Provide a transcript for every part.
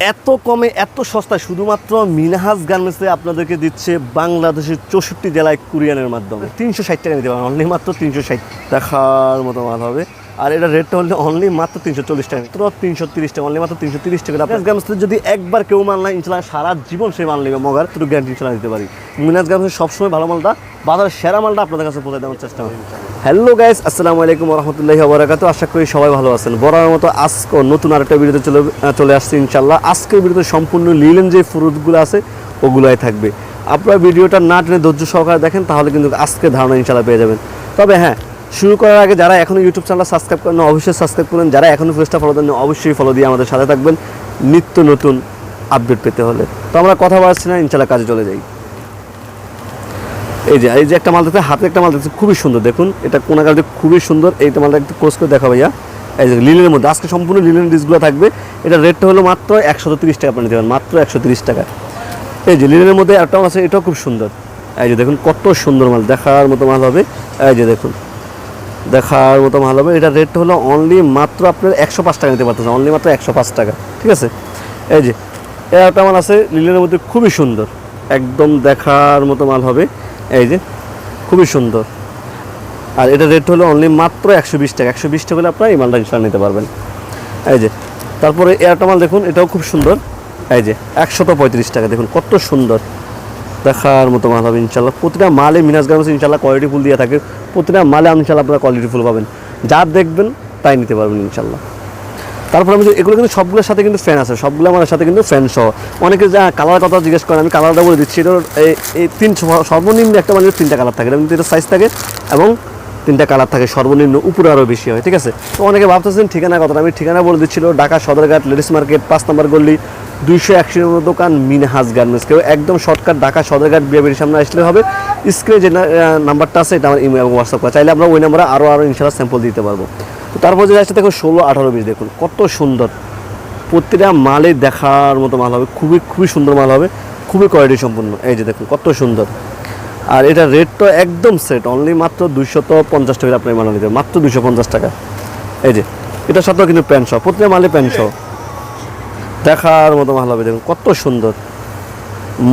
এত কমে, এত সস্তায় শুধুমাত্র মিনহাজ গার্মেন্টসে আপনাদেরকে দিচ্ছে বাংলাদেশের চৌষট্টি জেলায় কুরিয়ানের মাধ্যমে। তিনশো ষাট টাকা নিতে পারেন, অনলি মাত্র তিনশো ষাট দেখার মতো মাল হবে। আর এটা রেটটা হলে অনলি মাত্র তিনশো চল্লিশ টাকা। মাত্র তিনশো তিরিশ টাকা অনলি মাত্র তিনশো তিরিশ টাকা। গার্মেন্টসে যদি একবার কেউ মাল না ইনশাল্লাহ সারা জীবন সেই মাল নেবে মগার একটু গ্যারান্টি ইনশাল্লাহ দিতে পারি। মিনাজ গার্মেন্টসে সবসময় ভালো মালটা বাজারের সেরা মালটা আপনাদের কাছে পৌঁছে দেওয়ার চেষ্টা করি হ্যালো গাইস আসসালামু আলাইকুম রহমতুল্লাহি ওবরাকাতু। আশা করি সবাই ভালো আছেন। বরাবর মতো আজকে নতুন আরেকটা ভিডিওতে চলে চলে আসছে ইনশাল্লাহ। আজকের ভিডিওতে সম্পূর্ণ লিলেন যে ফ্রুটগুলো আছে ওগুলাই থাকবে। আপনারা ভিডিওটা না টেনে ধৈর্য সহকারে দেখেন তাহলে কিন্তু আজকে ধারণা ইনশাল্লাহ পেয়ে যাবেন। তবে হ্যাঁ শুরু করার আগে যারা এখনও ইউটিউব চ্যানেল সাবস্ক্রাইব করেন অবশ্যই সাবস্ক্রাইব করেন। যারা এখনও পেজটা ফলো দেন অবশ্যই ফলো দিয়ে আমাদের সাথে থাকবেন। নিত্য নতুন আপডেট পেতে হলে। তো আমরা কথা বলছি না ইনশাল্লাহ কাজে চলে যাই। এই যে এই যে একটা মাল দেখতে হাতে একটা মাল দেখতে খুবই সুন্দর। দেখুন, এটা কোনা কাজে খুবই সুন্দর। এইটা মালটা একটু কোর্স করে দেখা ভাইয়া। এই যে লিলের মধ্যে, আজকে সম্পূর্ণ লিলের ডিসগুলো থাকবে। এটা রেটটা হলো মাত্র একশো তিরিশ টাকা আপনি দেবেন, মাত্র একশো তিরিশ টাকা। এই যে লিলের মধ্যে একটা আছে, এটাও খুব সুন্দর। এই যে দেখুন, কত সুন্দর মাল, দেখার মতো মাল হবে। এই যে দেখুন দেখার মতো মাল হবে। এটা রেটটা হলো অনলি মাত্র আপনার একশো পাঁচ টাকা নিতে পারতেছেন অনলি মাত্র একশো পাঁচ টাকা, ঠিক আছে? এই যে একটা মাল আছে লিলের মধ্যে খুবই সুন্দর। একদম দেখার মতো মাল হবে। এই যে, খুবই সুন্দর। আর এটা রেট হলো অনলি মাত্র একশো বিশ টাকা। একশো বিশ টাকা হলে আপনারা এই মালটা ইনশাল্লাহ নিতে পারবেন। এই যে, তারপরে এয়ারটা মাল দেখুন, এটাও খুব সুন্দর। এই যে, একশত পঁয়ত্রিশ টাকা, দেখুন কত সুন্দর। দেখার মতো মাল হবে ইনশাল্লাহ প্রতিটা মালে মিনাজ গার্মেন্টস ইনশাল্লাহ কোয়ালিটি ফুল দিয়ে থাকে। প্রতিটা মালে ইনশাল্লাহ আপনারা কোয়ালিটি ফুল পাবেন। যা দেখবেন তাই নিতে পারবেন ইনশাল্লাহ তারপর আমি এগুলো কিন্তু সবগুলোর সাথে কিন্তু ফ্যান আছে। সবগুলো আমার সাথে কিন্তু ফ্যান সহ। অনেকে যা কালার কথা জিজ্ঞেস করেন আমি কালারটা বলে দিচ্ছি। এটার এই তিন সর্বনিম্ন একটা মানে তিনটা কালার থাকে। এটা এটা সাইজ থাকে এবং তিনটা কালার থাকে, সর্বনিম্ন। উপরে আরও বেশি হয়, ঠিক আছে? তো অনেকে ভাবতেছেন, ঠিকানা কথাটা আমি ঠিকানা বলে দিচ্ছিল ঢাকা সদরঘাট, লেডিস মার্কেট, পাঁচ নম্বর গল্লি দুইশো একশো নম্বর দোকান মিনহাজ গার্মেন্টস কেউ একদম শর্টকাট ঢাকা সদরঘাট বিয়েবাড়ির সামনে আসলে হবে। স্ক্রিনে যে নাম্বারটা আছে, এটা আমার ইমেল এবং হোয়াটসঅ্যাপ করা। চাইলে আমরা ওই নাম্বারে আরও আরও ইনশাল্লাহ স্যাম্পল দিতে পারব। তো তারপর যে আসছে দেখো ষোলো আঠারো বিশ, দেখুন কত সুন্দর। প্রতিটা মালে দেখার মতো মাল হবে। খুবই খুবই সুন্দর মাল হবে। খুবই কোয়ালিটি সম্পূর্ণ। এই যে দেখুন কত সুন্দর। আর এটা রেটটা একদম সেট অনলি মাত্র দুইশত পঞ্চাশ টাকা আপনার মাল নিতে মাত্র দুশো পঞ্চাশ টাকা। এই যে, এটার সাথেও কিন্তু প্যান্ট সহ, প্রতিটা মালে প্যান্ট সহ। দেখার মতো মাল হবে দেখুন, কত সুন্দর।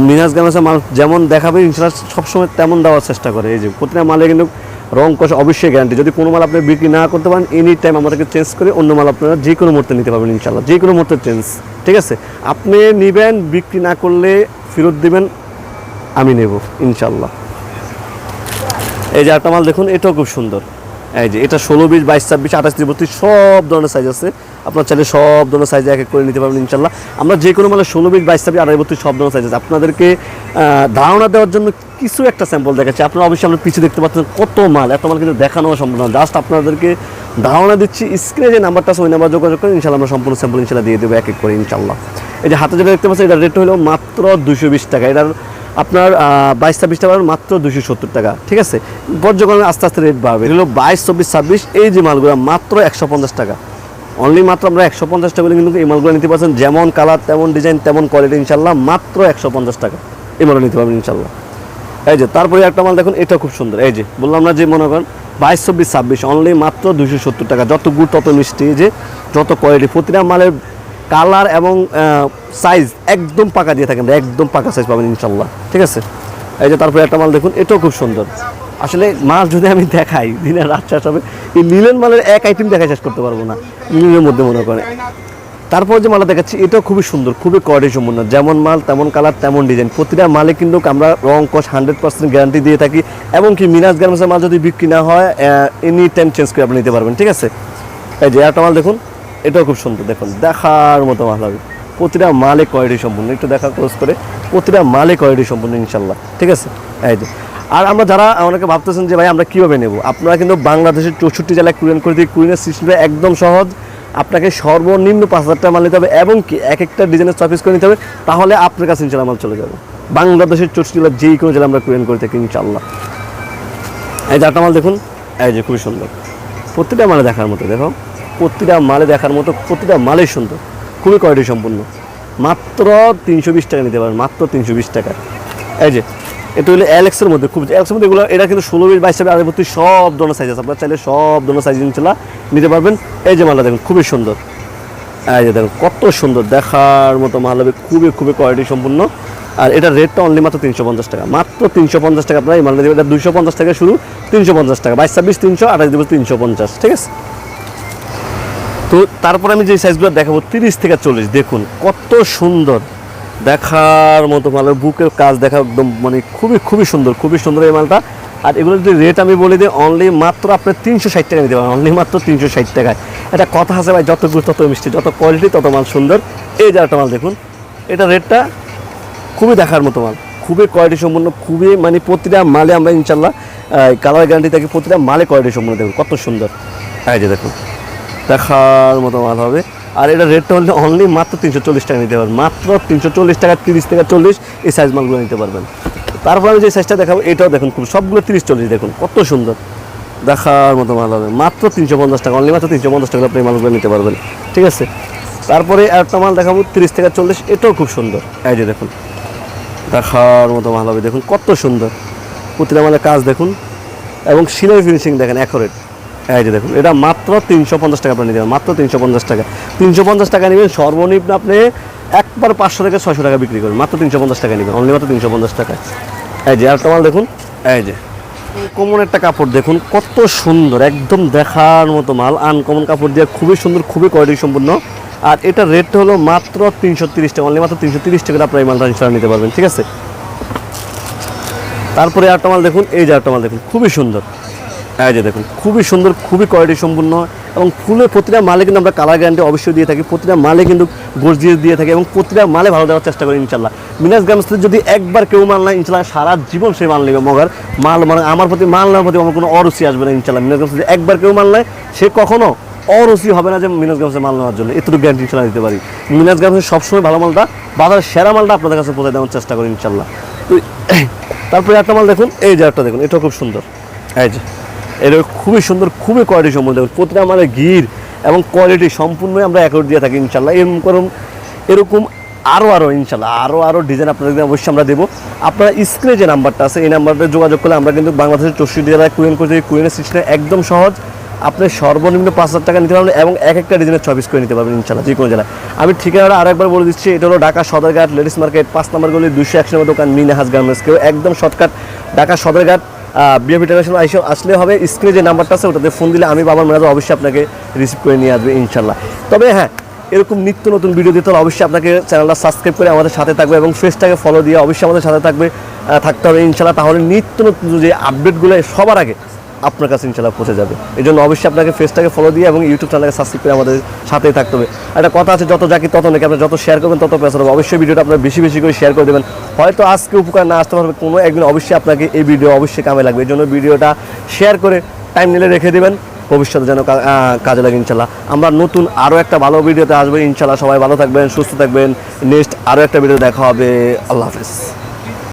মিনাজ গামেসা মাল যেমন দেখাবে, ইনশাল্লাহ সবসময় তেমন দেওয়ার চেষ্টা করে। এই যে, প্রতিটা মালে কিন্তু রং কষ অবশ্যই গ্যারান্টি যদি কোনো মাল আপনি বিক্রি না করতে পারেন এনি টাইম আমাদেরকে চেঞ্জ করে অন্য মাল আপনারা যে কোনো মুহূর্তে নিতে পারবেন, ইনশাল্লাহ। যে কোনো মুহূর্তে চেঞ্জ ঠিক আছে? আপনি নেবেন, বিক্রি না করলে ফেরত দিবেন, আমি নেব, ইনশাল্লাহ। এই যে একটা মাল দেখুন, এটাও খুব সুন্দর। এই যে, এটা ষোলো বিশ, বাইশ, ছাব্বিশ, আঠাশ, তিরিশ, বত্রিশ, সব ধরনের সাইজ আছে। আপনার চাইলে সব ধরনের সাইজ এক এক করে নিতে পারবেন ইনশাল্লাহ আমরা যে কোনো মালে ষোলো বিশ বাইশ আঠাশ বত্রিশ, সব ধরনের সাইজ আছে আপনাদেরকে ধারণা দেওয়ার জন্য কিছু একটা স্যাম্পল দেখাচ্ছি। আপনারা অবশ্যই আপনার পিছু দেখতে পাচ্ছেন কত মাল, এত মাল কিন্তু দেখানো সম্ভব না। জাস্ট আপনাদেরকে ধারণা দিচ্ছি স্ক্রিনে যে নাম্বারটা আছে, ওই নাম্বার যোগাযোগ করে ইনশাল্লাহ আমরা সম্পূর্ণ স্যাম্পল ইনশাল্লাহ দিয়ে দেবো এক এক করে ইনশাল্লাহ এই যে হাতে যেটা দেখতে পাচ্ছেন, এটার রেট হলো মাত্র দুশো বিশ টাকা। এটার আপনার বাইশ ছাব্বিশ টাকা মাত্র দুশো সত্তর টাকা। ঠিক আছে? পর্যক্রমে আস্তে আস্তে রেট বাড়বে। এগুলো বাইশ, চব্বিশ, ছাব্বিশ। এই যে মালগুলো মাত্র একশো পঞ্চাশ টাকা। অনলি মাত্র আমরা একশো পঞ্চাশ টাকা বলে কিন্তু এই মালগুলো নিতে পারছেন। যেমন কালার, তেমন ডিজাইন, তেমন কোয়ালিটি ইনশাল্লাহ মাত্র একশো পঞ্চাশ টাকা এই মালগুলো নিতে পারবেন ইনশাল্লাহ এই যে, তারপরে একটা মাল দেখুন, এটা খুব সুন্দর। এই যে, বললাম না যে মনে করেন বাইশ চব্বিশ ছাব্বিশ অনলি মাত্র দুশো সত্তর টাকা। যত গুড়, তত মিষ্টি, যে যত কোয়ালিটি প্রতিটা মালের কালার এবং সাইজ একদম পাকা দিয়ে থাকেন। একদম পাকা সাইজ পাবেন ইনশাল্লাহ ঠিক আছে? এই যে, তারপরে একটা মাল দেখুন, এটাও খুব সুন্দর। আসলে মাছ যদি আমি দেখাই, দিনে রাত শেষ হবে, এই লিলেন মালের এক আইটেম দেখা শেষ করতে পারব না। লিলেনের মধ্যে মনে করে। তারপর যে মালটা দেখাচ্ছি, এটাও খুবই সুন্দর, খুবই কোয়ালিটি সম্পূর্ণ যেমন মাল, তেমন কালার তেমন ডিজাইন প্রতিটা মালে কিন্তু আমরা রং কস হান্ড্রেড পার্সেন্ট গ্যারান্টি দিয়ে থাকি এবং কি মিনাজ গার্মেন্টসের মাল যদি বিক্রি না হয় এনি টাইম চেঞ্জ করে আপনি নিতে পারবেন, ঠিক আছে? এই যে একটা মাল দেখুন, এটাও খুব সুন্দর, দেখুন, দেখার মতো মাল হবে। প্রতিটা মালে কোয়ালিটি সম্পূর্ণ একটু দেখা ক্লোজ করে, প্রতিটা মালে কোয়ালিটি সম্পূর্ণ ইনশাল্লাহ ঠিক আছে? এই যে আর আমরা যারা অনেকে ভাবতেছেন যে ভাই আমরা কীভাবে নেব? আপনারা কিন্তু বাংলাদেশের চৌষট্টি জেলায় কুরিয়ান করে দিই কুরিয়ানের সিস্টেমটা একদম সহজ। আপনাকে সর্বনিম্ন পাঁচ হাজার টাকা মাল নিতে হবে এবং কি এক একটা ডিজাইনের চয়েস করে নিতে হবে, তাহলে আপনার কাছে ইনশাল্লাহ মাল চলে যাবে। বাংলাদেশের চৌষট্টি জেলার যেই কোনো জেলা আমরা কুরিয়ান করে থাকি ইনশাল্লাহ। এই যে একটা মাল দেখুন, এই যে খুবই সুন্দর। প্রতিটা মালে দেখার মতো, দেখো, প্রতিটা মালে দেখার মতো, প্রতিটা মালেই সুন্দর, খুবই কোয়ালিটি সম্পূর্ণ। মাত্র তিনশো বিশ টাকা নিতে পারেন, মাত্র তিনশো বিশ টাকা এই যে এটা হলো অ্যালেক্সের মধ্যে খুব অ্যালেক্সের মধ্যে এগুলো এটা কিন্তু ষোলো বিশ, বাইশ আগে প্রতি সব ধরনের সাইজ আছে। আপনার চাইলে সব ধরনের সাইজ ইনশাল্লাহ নিতে পারবেন। এই যে মালটা দেখুন, খুবই সুন্দর। এই যে দেখুন, কত সুন্দর। দেখার মতো মাল হবে, খুবই খুবই কোয়ালিটি সম্পূর্ণ। আর এটার রেটটা অনলি মাত্র তিনশো পঞ্চাশ টাকা। মাত্র তিনশো পঞ্চাশ টাকা আপনার এই মালটা দেবে এটা দুশো পঞ্চাশ টাকা শুরু তিনশো পঞ্চাশ টাকা। বাইশ, ছাব্বিশ, তিনশো, আঠাশ দেবো তিনশো পঞ্চাশ, ঠিক আছে? তো তারপর আমি যে সাইজগুলো দেখাবো, তিরিশ থেকে চল্লিশ। দেখুন, কত সুন্দর। দেখার মতো মালের বুকের কাজ দেখা একদম মানে খুবই খুবই সুন্দর খুবই সুন্দর এই মালটা। আর এগুলো যদি রেট আমি বলে দিই অনলি মাত্র আপনার তিনশো ষাট টাকা নিতে পারেন। অনলি মাত্র তিনশো ষাট টাকায়। এটা কথা আছে ভাই, যত গুড় তত মিষ্টি, যত কোয়ালিটি তত মাল সুন্দর। এই একটা মাল দেখুন, এটা রেটটা খুবই দেখার মতো মাল। খুবই কোয়ালিটি সম্পূর্ণ খুবই মানে প্রতিটা মালে আমরা ইনশাল্লাহ কালার গ্যারান্টি থাকি প্রতিটা মালে কোয়ালিটি সম্পূর্ণ দেখুন, কত সুন্দর। এই যে দেখুন, দেখার মতো মাল হবে। আর এটা রেটটা হলে অনলি মাত্র তিনশো চল্লিশ টাকা নিতে পারবেন। মাত্র তিনশো চল্লিশ টাকা, তিরিশ থেকে চল্লিশ এই সাইজ মালগুলো নিতে পারবেন। তারপর আমি যে সাইজটা দেখাবো, এটাও দেখুন খুব, সবগুলো তিরিশ চল্লিশ দেখুন, কত সুন্দর। দেখার মতো মাল হবে। মাত্র তিনশো পঞ্চাশ টাকা অনলি মাত্র তিনশো পঞ্চাশ টাকা আপনি মালগুলো নিতে পারবেন। ঠিক আছে? তারপরে একটা মাল দেখাবো, তিরিশ থেকে চল্লিশ, এটাও খুব সুন্দর। এই যে দেখুন, দেখার মতো মাল হবে। দেখুন কত সুন্দর। প্রতিটা মালের কাজ দেখুন। এবং সিলাই ফিনিশিং দেখেন অ্যাকোরেট এই যে দেখুন, এটা মাত্র তিনশো পঞ্চাশ টাকা আপনি নেবেন মাত্র তিনশো পঞ্চাশ টাকা। তিনশো পঞ্চাশ টাকা নেবেন, সর্বনিম্ন আপনি একবার পাঁচশো থেকে ছয়শো টাকা বিক্রি করবেন, মাত্র তিনশো পঞ্চাশ টাকা নেবেন অনলি মাত্র তিনশো পঞ্চাশ টাকা। এই যে আর মাল দেখুন, এই যে কমন একটা কাপড় দেখুন, কত সুন্দর, একদম দেখার মতো মাল আনকমন কাপড় দিয়ে খুবই সুন্দর, খুবই কোয়ালিটি সম্পূর্ণ। আর এটা রেটটা হলো মাত্র তিনশো তিরিশ টাকা অনলি মাত্র তিনশো তিরিশ টাকা আপনার এই মালটা ইনশাল্লাহ নিতে পারবেন, ঠিক আছে? তারপরে আরেকটা মাল দেখুন, এই যে আরেকটা মাল দেখুন, খুবই সুন্দর। এই যে দেখুন, খুবই সুন্দর, খুবই কোয়ালিটি সম্পূর্ণ এবং ফুলের প্রতিটা মালে কিন্তু আমরা কালার গ্যারান্টি অবশ্যই দিয়ে থাকি, প্রতিটা মালে কিন্তু গোস দিয়ে দিয়ে থাকি এবং প্রতিটা মালে ভালো দেওয়ার চেষ্টা করি ইনশাল্লাহ মিনাস গ্রামস যদি একবার কেউ মাল না ইনশাল্লাহ সারা জীবন সে মাল নেবে, মগার মাল মানে আমার প্রতি, মাল নেওয়ার প্রতি আমার কোনো অরুচি আসবে না ইনশাল্লাহ মিনাস গ্রামস যদি একবার কেউ মাল নেয়, সে কখনো অরুচি হবে না যে মিনাস গ্রামসের মাল নেওয়ার জন্য। এতটুকু গ্যারান্টি ইনশাল্লাহ দিতে পারি। মিনাস গ্রামসের সবসময় ভালো মালটা বাজারের সেরা মালটা আপনাদের কাছে পৌঁছে দেওয়ার চেষ্টা করি ইনশাল্লাহ তারপরে একটা মাল দেখুন, এই যে একটা দেখুন, এটাও খুব সুন্দর। এই যে এটা খুবই সুন্দর, খুবই কোয়ালিটি সম্পূর্ণ দেখুন প্রতিটা আমাদের গির এবং কোয়ালিটি সম্পূর্ণই আমরা অ্যাকর্ড দিয়ে থাকি ইনশাল্লাহ এরকম এরকম আরও আরও ইনশাল্লাহ আরও আরও ডিজাইন আপনাদেরকে অবশ্যই আমরা দেবো। আপনারা স্ক্রিনে যে নাম্বারটা আছে, এই নাম্বারটা যোগাযোগ করলে আমরা কিন্তু বাংলাদেশের চৌষট্টি জেলায় কুয়েন করতে কুয়েনের সিস্টেম একদম সহজ আপনি সর্বনিম্ন পাঁচ হাজার টাকা নিতে পারবেন এবং এক একটা ডিজাইনের পিস করে নিতে পারবেন ইনশাল্লাহ যে কোনো জেলায়। আমি ঠিকানাটা আরেকবার বলে দিচ্ছি, এটা হলো ঢাকা সদরঘাট লেডিস মার্কেট, পাঁচ নম্বর গলি দুশো একশো দোকান মিনাহাজ গার্মেন্টস কেউ একদম shortcut Dhaka Sadarghat. BAP international আইসে আসলে হবে। স্ক্রিনে যে নাম্বারটা আছে, ওটাতে ফোন দিলে আমি বাবার মেয়াদ অবশ্যই আপনাকে রিসিভ করে নিয়ে আসবে ইনশাল্লাহ তবে হ্যাঁ এরকম নিত্য নতুন ভিডিও দিতে হলে অবশ্যই আপনাকে চ্যানেলটা সাবস্ক্রাইব করে আমাদের সাথে থাকবে এবং ফেসটাকে ফলো দিয়ে অবশ্যই আমাদের সাথে থাকবে থাকতে হবে ইনশাল্লাহ তাহলে নিত্য নতুন যে আপডেটগুলো সবার আগে আপনার কাছে ইনশাল্লাহ পৌঁছে যাবে। এই জন্য অবশ্যই আপনাকে ফেসটাকে ফলো দিয়ে এবং ইউটিউব চ্যানেলকে সাবস্ক্রাইব করে আমাদের সাথেই থাকতে হবে। একটা কথা আছে, যত জাকি তত নাকি আপনি যত শেয়ার করবেন, তত পেছার হবে। অবশ্যই ভিডিওটা আপনার বেশি বেশি করে শেয়ার করে দেবেন। হয়তো আজকে উপকার না আসতে পারবে কোনো একদিন অবশ্যই আপনাকে এই ভিডিও অবশ্যই কামে লাগবে। এই জন্য ভিডিওটা শেয়ার করে টাইম নিলে রেখে দেবেন। ভবিষ্যতে যেন কাজে লাগে ইনশাল্লাহ। আমরা নতুন আরও একটা ভালো ভিডিওতে আসব। ইনশাল্লাহ সবাই ভালো থাকবেন, সুস্থ থাকবেন। নেক্সট আরও একটা ভিডিও দেখা হবে। আল্লাহ হাফেজ।